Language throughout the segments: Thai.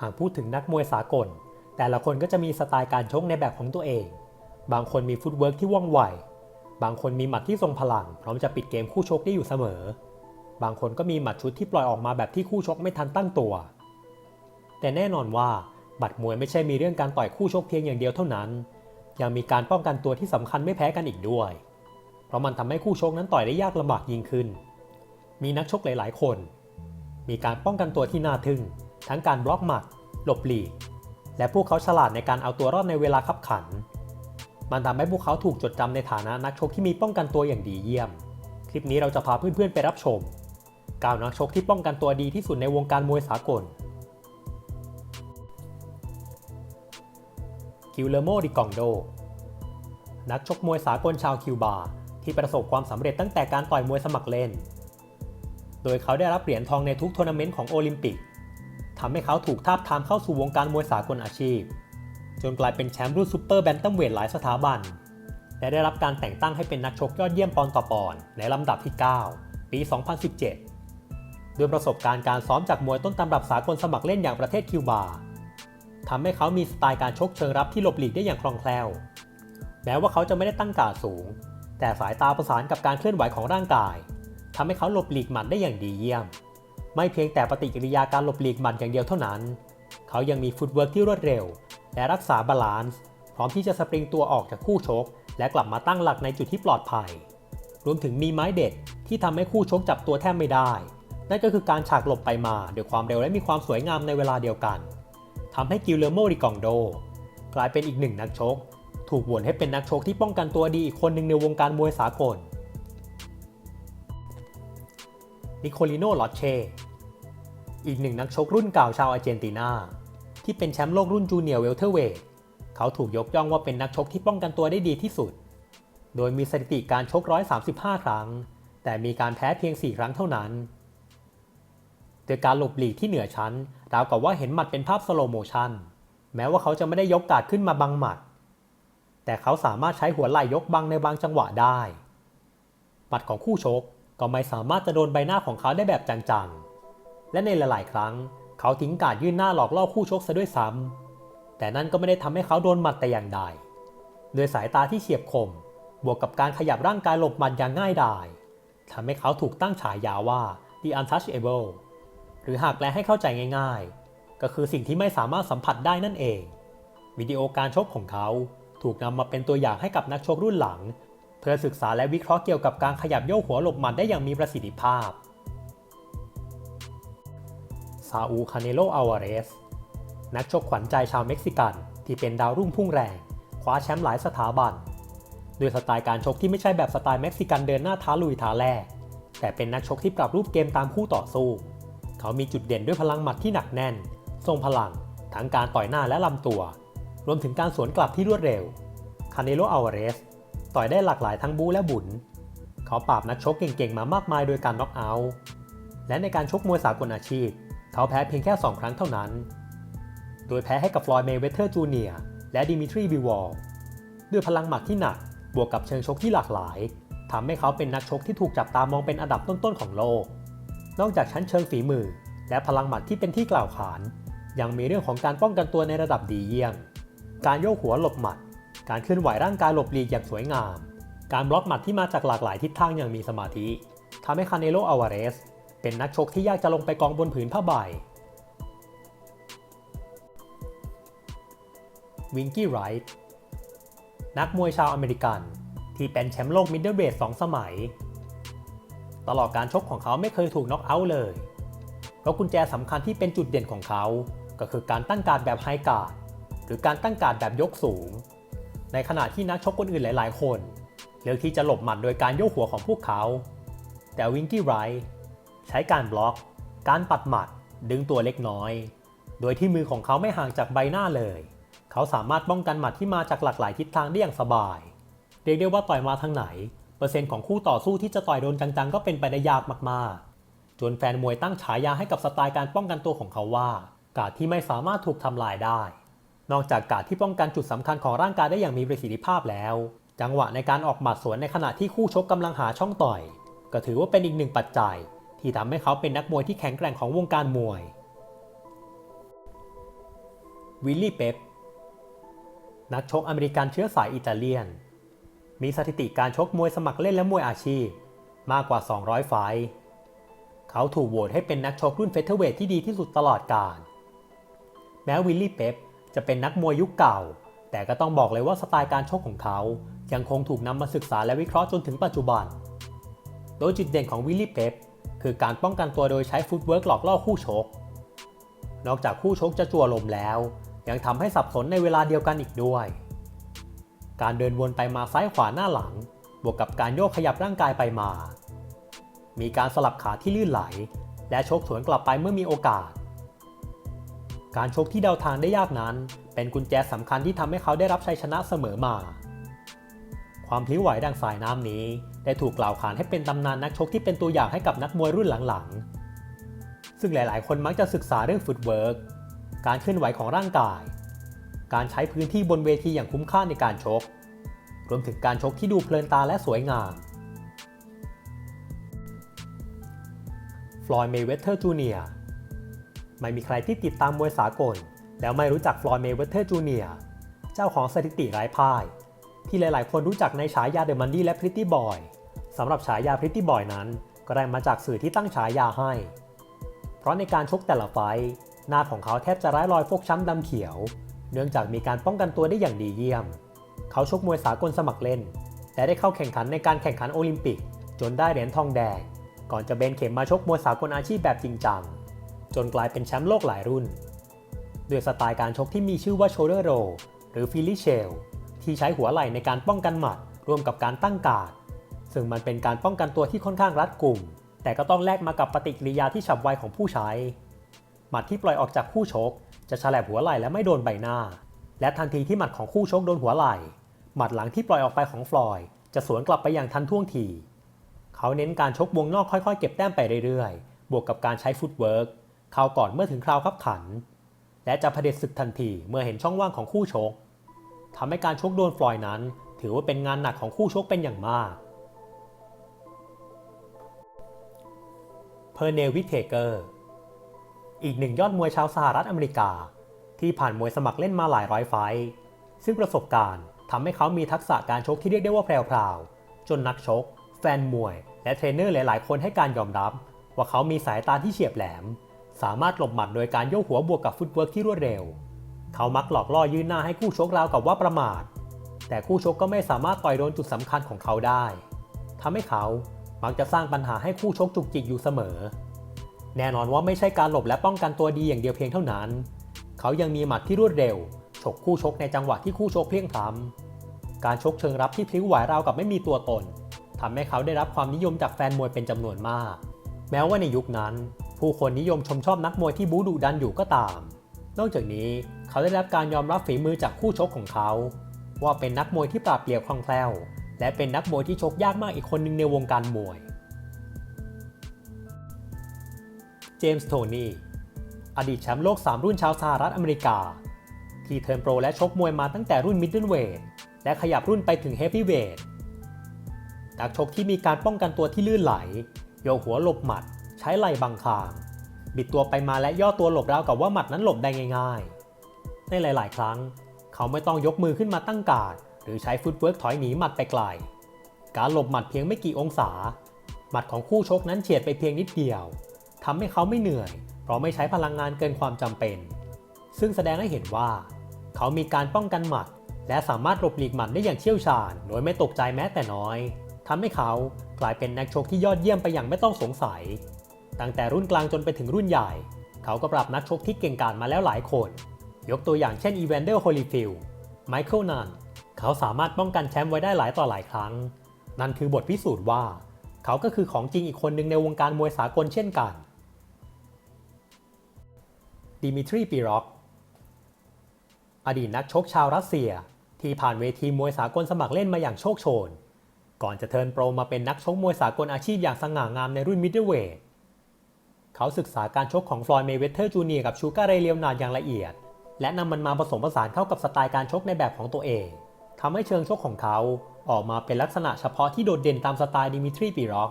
หากพูดถึงนักมวยสากล แต่ละคนก็จะมีสไตล์การชกในแบบของตัวเอง บางคนมีฟุตเวิร์กที่ว่องไว บางคนมีหมัดที่ทรงพลัง พร้อมจะปิดเกมคู่ชกได้อยู่เสมอ บางคนก็มีหมัดชุดที่ปล่อยออกมาแบบที่คู่ชกไม่ทันตั้งตัว แต่แน่นอนว่าบัตรมวยไม่ใช่มีเรื่องการต่อยคู่ชกเพียงอย่างเดียวเท่านั้น ยังมีการป้องกันตัวที่สำคัญไม่แพ้กันอีกด้วย เพราะมันทำให้คู่ชกนั้นต่อยได้ยากลำบากยิ่งขึ้น มีนักชกหลาย ๆ คน มีการป้องกันตัวที่น่าทึ่ง ทั้งการบล็อกหมัด หลบหลีก และพวกเขาฉลาดในการเอาตัวรอดในเวลาขับขัน มันทำให้พวกเขาถูกจดจำในฐานะนักชกที่มีป้องกันตัวอย่างดีเยี่ยม คลิปนี้เราจะพาเพื่อนๆไปรับชม9นักชกที่ป้องกันตัวดีที่สุดในวงการมวยสากลกิลเลโมดิกองโด นักชกมวยสากลชาวคิวบาที่ประสบความสำเร็จตั้งแต่การต่อยมวยสมัครเล่น โดยเขาได้รับเหรียญทองในทุกทัวร์นาเมนต์ของโอลิมปิก ทำให้เขาถูกทาบทามเข้าสู่วงการมวยสากลอาชีพ จนกลายเป็นแชมป์รุ่นซูเปอร์แบนตัมเวทหลายสถาบัน และได้รับการแต่งตั้งให้เป็นนักชกยอดเยี่ยมปอนด์ต่อปอนด์ในลำดับที่ 9 ปี 2017 ด้วยประสบการณ์การซ้อมจากมวยต้นตำรับสากลสมัครเล่นอย่างประเทศคิวบาทำให้เขามีสไตล์การชกเชิงรับที่หลบหลีกได้อย่างคล่องแคล่ว แม้ว่าเขาจะไม่ได้ตั้งการสูง แต่สายตาประสานกับการเคลื่อนไหวของร่างกายทำให้เขาหลบหลีกหมัดได้อย่างดีเยี่ยม ไม่เพียงแต่ปฏิกิริยาการหลบหลีกหมัดอย่างเดียวเท่านั้น เขายังมีฟุตเวิร์กที่รวดเร็ว และรักษาบาลานซ์พร้อมที่จะสปริงตัวออกจากคู่ชก และกลับมาตั้งหลักในจุดที่ปลอดภัย รวมถึงมีไม้เด็ดที่ทำให้คู่ชกจับตัวแทบไม่ได้ นั่นก็คือการฉากหลบไปมาด้วยความเร็วและมีความสวยงามในเวลาเดียวกันทำให้กิลเลโมริกองโด กลายเป็นอีกหนึ่งนักชก ถูกโหวตให้เป็นนักชกที่ป้องกันตัวดีอีกคนหนึ่งในวงการมวยสากล นิโคลิโนลอตเช่ อีกหนึ่งนักชกรุ่นเก่าชาวอาร์เจนตินา ที่เป็นแชมป์โลกรุ่นจูเนียร์เวลเทอร์เวทเขาถูกยกย่องว่าเป็นนักชกที่ป้องกันตัวได้ดีที่สุด โดยมีสถิติการชก 135 ครั้ง แต่มีการแพ้เพียง 4 ครั้งเท่านั้น โดยการหลบหลีกที่เหนือชั้นราวกับว่าเห็นหมัดเป็นภาพสโลโมชันแม้ว่าเขาจะไม่ได้ยกการ์ดขึ้นมาบังหมัด แต่เขาสามารถใช้หัวไหล่ยกบังในบางจังหวะได้หมัดของคู่ชก ก็ไม่สามารถจะโดนใบหน้าของเขาได้แบบจังๆ และในหลายๆ ครั้ง เขาทิ้งการยื่นหน้าหลอกล่อคู่ชกซะด้วยซ้ำแต่นั่นก็ไม่ได้ทำให้เขาโดนหมัดแต่อย่างใด โดยสายตาที่เฉียบคม บวกกับการขยับร่างกายหลบหมัดอย่างง่ายดายทำให้เขาถูกตั้งฉายาว่า The Untouchable หรือหากแปลให้เข้าใจง่ายๆ ก็คือสิ่งที่ไม่สามารถสัมผัสได้นั่นเอง วิดีโอการชกของเขาถูกนำมาเป็นตัวอย่างให้กับนักชกรุ่นหลัง พื่อศึกษาและวิเคราะห์เกี่ยวกับการขยับโยกหัวหลบหมัดได้อย่างมีประสิทธิภาพ ซาอูคาเนโลอาวาเรส นักชกขวัญใจชาวเม็กซิกัน ที่เป็นดาวรุ่งพุ่งแรง คว้าแชมป์หลายสถาบัน ด้วยสไตล์การชกที่ไม่ใช่แบบสไตล์เม็กซิกันเดินหน้าท้าลุยท้าแรกแต่เป็นนักชกที่ปรับรูปเกมตามคู่ต่อสู้ เขามีจุดเด่นด้วยพลังหมัดที่หนักแน่น ทรงพลัง ทั้งการต่อยหน้าและลำตัว รวมถึงการสวนกลับที่รวดเร็ว คาเนโลอาวาเรส ต่อยได้หลากหลายทั้งบูและบุญเขาปราบนักชกเก่งๆ มามากมายโดยการน็อกเอาท์และในการชกมวยสากลอาชีพ เขาแพ้เพียงแค่ 2 ครั้งเท่านั้น โดยแพ้ให้กับฟลอยด์เมเวเทอร์จูเนียร์และดิมิทรีบิวอลด้วยพลังหมัดที่หนักบวกกับเชิงชกที่หลากหลายทำให้เขาเป็นนักชกที่ถูกจับตามองเป็นอันดับต้นๆของโลก นอกจากชั้นเชิงฝีมือ และพลังหมัดที่เป็นที่กล่าวขาน ยังมีเรื่องของการป้องกันตัวในระดับดีเยี่ยม การโยกหัวหลบหมัด การเคลื่อนไหวร่างกายหลบหลีกอย่างสวยงาม การบล็อกหมัดที่มาจากหลากหลายทิศทางอย่างมีสมาธิทำให้คาเนโลอาวาเรสเป็นนักชกที่ยากจะลงไปกองบนผืนผ้าใบ วิงกี้ไรท์นักมวยชาวอเมริกัน ที่เป็นแชมป์โลกมิดเดิลเวทสองสมัย ตลอดการชกของเขาไม่เคยถูกน็อกเอาท์เลย เพราะกุญแจสำคัญที่เป็นจุดเด่นของเขา ก็คือการตั้งการแบบไฮการ์ดหรือการตั้งการแบบยกสูง ในขณะที่นักชกคนอื่นหลาย ๆ คน เลือกที่จะหลบหมัดโดยการโยกหัวของพวกเขา แต่วิงกี้ไรท์ใช้การบล็อก การปัดหมัด ดึงตัวเล็กน้อย โดยที่มือของเขาไม่ห่างจากใบหน้าเลย เขาสามารถป้องกันหมัดที่มาจากหลากหลายทิศทางได้อย่างสบาย เรียกได้ว่าต่อยมาทางไหน เปอร์เซ็นต์ของคู่ต่อสู้ที่จะต่อยโดนจัง ๆ ก็เป็นไปได้ยากมาก ๆ จนแฟนมวยตั้งฉายาให้กับสไตล์การป้องกันตัวของเขาว่า การดที่ไม่สามารถถูกทำลายได้ นอกจากการที่ป้องกันจุดสำคัญของร่างกายได้อย่างมีประสิทธิภาพแล้ว จังหวะในการออกหมัดสวนในขณะที่คู่ชกกำลังหาช่องต่อย ก็ถือว่าเป็นอีกหนึ่งปัจจัย ที่ทำให้เขาเป็นนักมวยที่แข็งแกร่งของวงการมวยวิลลี่เป๊ปนักชกอเมริกันเชื้อสายอิตาเลียน มีสถิติการชกมวยสมัครเล่นและมวยอาชีพ มากกว่า 200 ไฟท์เขาถูกโหวตให้เป็นนักชกรุ่นเฟเธอร์เวทที่ดีที่สุดตลอดกาลแม้วิลลี่เป๊ป จะเป็นนักมวยยุคเก่า แต่ก็ต้องบอกเลยว่าสไตล์การชกของเขา ยังคงถูกนำมาศึกษาและวิเคราะห์จนถึงปัจจุบัน โดยจุดเด่นของวิลลี่เป๊ปคือการป้องกันตัวโดยใช้ฟุตเวิร์กหลอกล่อคู่ชก นอกจากคู่ชกจะจั่วลมแล้ว ยังทำให้สับสนในเวลาเดียวกันอีกด้วย การเดินวนไปมาซ้ายขวาหน้าหลัง บวกกับการโยกขยับร่างกายไปมา มีการสลับขาที่ลื่นไหล และชกสวนกลับไปเมื่อมีโอกาส การชกที่เดาทางได้ยากนั้น เป็นกุญแจสำคัญที่ทำให้เขาได้รับชัยชนะเสมอมา ความพลิ้วไหวดังสายน้ำนี้ ได้ถูกกล่าวขานให้เป็นตำนานนักชกที่เป็นตัวอย่างให้กับนักมวยรุ่นหลังๆ ซึ่งหลายๆ คนมักจะศึกษาเรื่องฟุตเวิร์กการเคลื่อนไหวของร่างกาย การใช้พื้นที่บนเวทีอย่างคุ้มค่าในการชก รวมถึงการชกที่ดูเพลินตาและสวยงาม ฟลอยด์ เมเวเทอร์ จูเนียร์ ไม่มีใครที่ติดตามมวยสากล แล้วไม่รู้จักฟลอยด์เมเวเทอร์จูเนียร์เจ้าของสถิติไร้พ่าย ที่หลาย ๆ คนรู้จักในฉายาเดอะมันดี้และพริตตี้บอยสำหรับฉายาพริตตี้บอยนั้น ก็ได้มาจากสื่อที่ตั้งฉายาให้ เพราะในการชกแต่ละไฟหน้าของเขาแทบจะไร้รอยฟกช้ำดำเขียว เนื่องจากมีการป้องกันตัวได้อย่างดีเยี่ยม เขาชกมวยสากลสมัครเล่น และได้เข้าแข่งขันในการแข่งขันโอลิมปิก จนได้เหรียญทองแดง ก่อนจะเบนเข็มมาชกมวยสากลอาชีพแบบจริงจัง จนกลายเป็นแชมป์โลกหลายรุ่น ด้วยสไตล์การชกที่มีชื่อว่าโชเดอร์โรหรือฟิลลี่เชลที่ใช้หัวไหล่ในการป้องกันหมัดร่วมกับการตั้งกาด ซึ่งมันเป็นการป้องกันตัวที่ค่อนข้างรัดกุม แต่ก็ต้องแลกมากับปฏิกิริยาที่ฉับไวของผู้ใช้ หมัดที่ปล่อยออกจากคู่ชก จะฉลับหัวไหล่และไม่โดนใบหน้า และทันทีที่หมัดของคู่ชกโดนหัวไหล่ หมัดหลังที่ปล่อยออกไปของฟลอย จะสวนกลับไปอย่างทันท่วงที เขาเน้นการชกวงนอกค่อยๆ เก็บแต้มไปเรื่อยๆ บวกกับการใช้ฟุตเวิร์ก เข้าก่อนเมื่อถึงคราวขับขัน และจะเผด็จศึกทันทีเมื่อเห็นช่องว่างของคู่ชกทำให้การชกโดนฟลอยนั้น ถือว่าเป็นงานหนักของคู่ชกเป็นอย่างมาก เพอร์เนลวิเทเกอร์ อีกหนึ่งยอดมวยชาวสหรัฐอเมริกา ที่ผ่านมวยสมัครเล่นมาหลายร้อยไฟซึ่งประสบการณ์ทำให้เขามีทักษะการชกที่เรียกได้ว่าแพรวๆจนนักชก แฟนมวย และเทรนเนอร์หลาย ๆ คนให้การยอมรับ ว่าเขามีสายตาที่เฉียบแหลม สามารถหลบหมัดโดยการโยกหัวบวกกับฟุตเวิร์กที่รวดเร็ว เขามักหลอกล่อยืนหน้าให้คู่ชกราวกับว่าประมาท แต่คู่ชกก็ไม่สามารถต่อยโดนจุดสำคัญของเขาได้ทำให้เขามักจะสร้างปัญหาให้คู่ชกจุกจิกอยู่เสมอ แน่นอนว่าไม่ใช่การหลบและป้องกันตัวดีอย่างเดียวเพียงเท่านั้น เขายังมีหมัดที่รวดเร็ว ฉกคู่ชกในจังหวะที่คู่ชกเพลียงพล้ำการชกเชิงรับที่พลิ้วไหวราวกับไม่มีตัวตนทำให้เขาได้รับความนิยมจากแฟนมวยเป็นจำนวนมาก แม้ว่าในยุคนั้น ผู้คนนิยมชมชอบนักมวยที่บูดุดันอยู่ก็ตาม นอกจากนี้เขาได้รับการยอมรับฝีมือจากคู่ชกของเขา ว่าเป็นนักมวยที่ปราบเปรียวคล่องแคล่ว และเป็นนักมวยที่ชกยากมากอีกคนหนึ่งในวงการมวย เจมส์โทนี่อดีตแชมป์โลก 3 รุ่นชาวสหรัฐอเมริกา ที่เทิร์นโปรและชกมวยมาตั้งแต่รุ่นมิดเดิลเวทและขยับรุ่นไปถึงเฮฟวีเวทนักชกที่มีการป้องกันตัวที่ลื่นไหล โยกหัวหลบหมัด ใช้ไหล่บังคาง บิดตัวไปมาและย่อตัวหลบราวกับว่าหมัดนั้นหลบได้ง่ายๆ ในหลาย ๆ ครั้ง เขาไม่ต้องยกมือขึ้นมาตั้งการดหรือใช้ฟุตเวิร์กถอยหนีหมัดไปไกล การหลบหมัดเพียงไม่กี่องศา หมัดของคู่ชกนั้นเฉียดไปเพียงนิดเดียวทำให้เขาไม่เหนื่อย เพราะไม่ใช้พลังงานเกินความจำเป็น ซึ่งแสดงให้เห็นว่า เขามีการป้องกันหมัด และสามารถหลบหลีกหมัดได้อย่างเชี่ยวชาญ โดยไม่ตกใจแม้แต่น้อยทำให้เขากลายเป็นนักชกที่ยอดเยี่ยมไปอย่างไม่ต้องสงสัย ตั้งแต่รุ่นกลางจนไปถึงรุ่นใหญ่ เขาก็ปรับนักชกที่เก่งกาจมาแล้วหลายคน ยกตัวอย่างเช่นอีเวนเดอร์โฮลิฟิลไมเคิลนันเขาสามารถป้องกันแชมป์ไว้ได้หลายต่อหลายครั้ง นั่นคือบทพิสูจน์ว่า เขาก็คือของจริงอีกคนหนึ่งในวงการมวยสากลเช่นกันดิมิทรีปีร็อกอดีตนักชกชาวรัสเซีย ที่ผ่านเวทีมวยสากลสมัครเล่นมาอย่างโชคโชน ก่อนจะเทิร์นโปรมาเป็นนักชกมวยสากลอาชีพอย่างสง่างามในรุ่นมิดเดิลเวท เขาศึกษาการชกของฟลอยด์เมเวเทอร์จูเนียร์กับชูการ์เรเลียวนาดอย่างละเอียด และนำมันมาผสมผสานเข้ากับสไตล์การชกในแบบของตัวเองทำให้เชิงชกของเขาออกมาเป็นลักษณะเฉพาะที่โดดเด่นตามสไตล์ดิมิทรีปีร็อก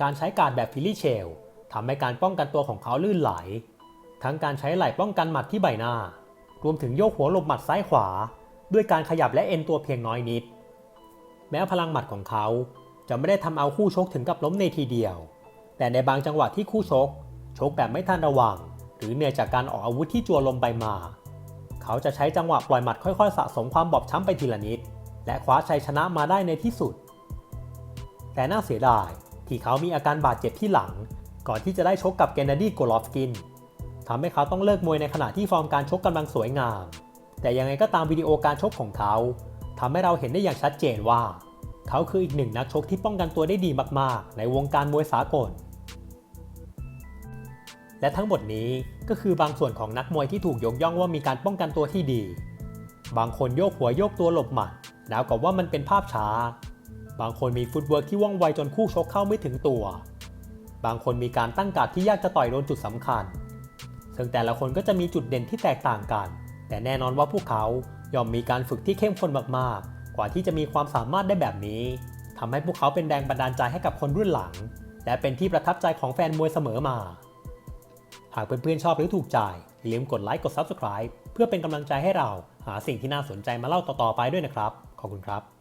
การใช้การดแบบฟิลลี่เชลทำให้การป้องกันตัวของเขาลื่นไหล ทั้งการใช้ไหล่ป้องกันหมัดที่ใบหน้า รวมถึงโยกหัวหลบหมัดซ้ายขวา ด้วยการขยับและเอ็นตัวเพียงน้อยนิด แม้พลังหมัดของเขาจะไม่ได้ทำเอาคู่ชกถึงกับล้มในทีเดียว แต่ในบางจังหวะที่คู่ชก ชกแบบไม่ทันระวัง หรือเหนื่อยจากการออกอาวุธที่จัวลมไปมา เขาจะใช้จังหวะปล่อยหมัดค่อยๆ สะสมความบอบช้ำไปทีละนิด และคว้าชัยชนะมาได้ในที่สุด แต่น่าเสียดายที่เขามีอาการบาดเจ็บที่หลัง ก่อนที่จะได้ชกกับเกนนาดีโกลอฟสกินทำให้เขาต้องเลิกมวยในขณะที่ฟอร์มการชกกำลังสวยงาม แต่ยังไงก็ตามวิดีโอการชกของเขาทำให้เราเห็นได้อย่างชัดเจนว่า เขาคืออีกหนึ่งนักชกที่ป้องกันตัวได้ดีมากๆ ในวงการมวยสากล และทั้งหมดนี้ก็คือบางส่วนของนักมวยที่ถูกยกย่องว่ามีการป้องกันตัวที่ดี บางคนโยกหัวโยกตัวหลบหมัดดาวกับว่ามันเป็นภาพช้า บางคนมีฟุตเวิร์กที่ว่องไวจนคู่ชกเข้าไม่ถึงตัว บางคนมีการตั้งการดที่ยากจะต่อยโดนจุดสำคัญ ซึ่งแต่ละคนก็จะมีจุดเด่นที่แตกต่างกัน แต่แน่นอนว่าพวกเขาย่อมมีการฝึกที่เข้มข้นมากๆ กว่าที่จะมีความสามารถได้แบบนี้ทำให้พวกเขาเป็นแรงบันดาลใจให้กับคนรุ่นหลัง และเป็นที่ประทับใจของแฟนมวยเสมอมา หากเพื่อนๆชอบหรือถูกใจอย่าลืมกดไลค์กด Subscribe เพื่อเป็นกำลังใจให้เราหาสิ่งที่น่าสนใจมาเล่าต่อๆไปด้วยนะครับ ขอบคุณครับ